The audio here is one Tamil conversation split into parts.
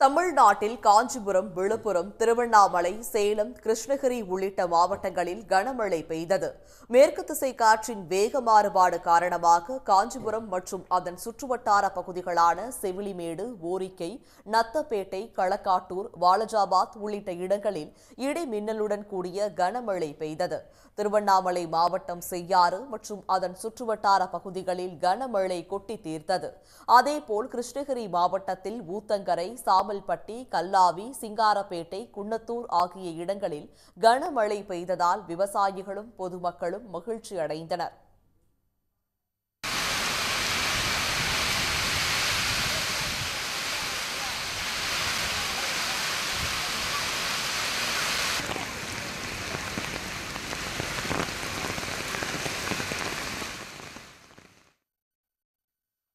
தமிழ்நாட்டில் காஞ்சிபுரம் விழுப்புரம் திருவண்ணாமலை சேலம் கிருஷ்ணகிரி உள்ளிட்ட மாவட்டங்களில் கனமழை பெய்தது. மேற்கு திசை காற்றின் வேக மாறுபாடு காரணமாக காஞ்சிபுரம் மற்றும் அதன் சுற்றுவட்டார பகுதிகளான செவிலிமேடு ஓரிக்கை நத்தப்பேட்டை களக்காட்டூர் வாலஜாபாத் உள்ளிட்ட இடங்களில் இடி மின்னலுடன் கூடிய கனமழை பெய்தது. திருவண்ணாமலை மாவட்டம் செய்யாறு மற்றும் அதன் சுற்றுவட்டார பகுதிகளில் கனமழை கொட்டி தீர்த்தது. அதேபோல் கிருஷ்ணகிரி மாவட்டத்தில் ஊத்தங்கரை சாமல்பட்டி கல்லாவி சிங்காரப்பேட்டை குன்னத்தூர் ஆகிய இடங்களில் கனமழை பெய்ததால் விவசாயிகளும் பொதுமக்களும் மகிழ்ச்சி அடைந்தனர்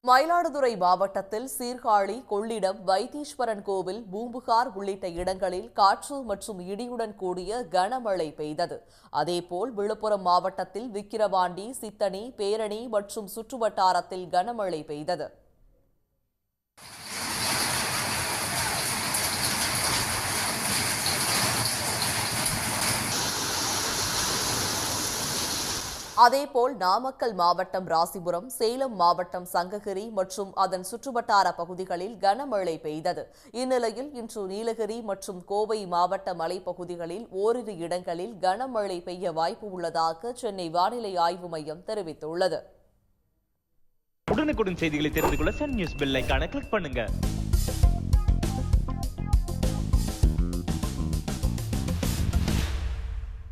மயிலாடுதுறை மாவட்டத்தில் சீர்காழி கொள்ளிடம் வைத்தீஸ்வரன் கோவில் பூம்புகார் உள்ளிட்ட இடங்களில் காற்று மற்றும் இடியுடன் கூடிய கனமழை பெய்தது. அதேபோல் விழுப்புரம் மாவட்டத்தில் விக்கிரவாண்டி சித்தனி பேரணி மற்றும் சுற்றுவட்டாரத்தில் கனமழை பெய்தது. அதேபோல் நாமக்கல் மாவட்டம் ராசிபுரம் சேலம் மாவட்டம் சங்ககிரி மற்றும் அதன் சுற்றுவட்டார பகுதிகளில் கனமழை பெய்தது. இந்நிலையில் இன்று நீலகிரி மற்றும் கோவை மாவட்ட மலைப்பகுதிகளில் ஓரிரு இடங்களில் கனமழை பெய்ய வாய்ப்பு உள்ளதாக சென்னை வானிலை ஆய்வு மையம் தெரிவித்துள்ளது. உடனுக்குடன் செய்திகளை தெரிந்து கொள்ள சன் நியூஸ் பெல் கிளிக் பண்ணுங்க.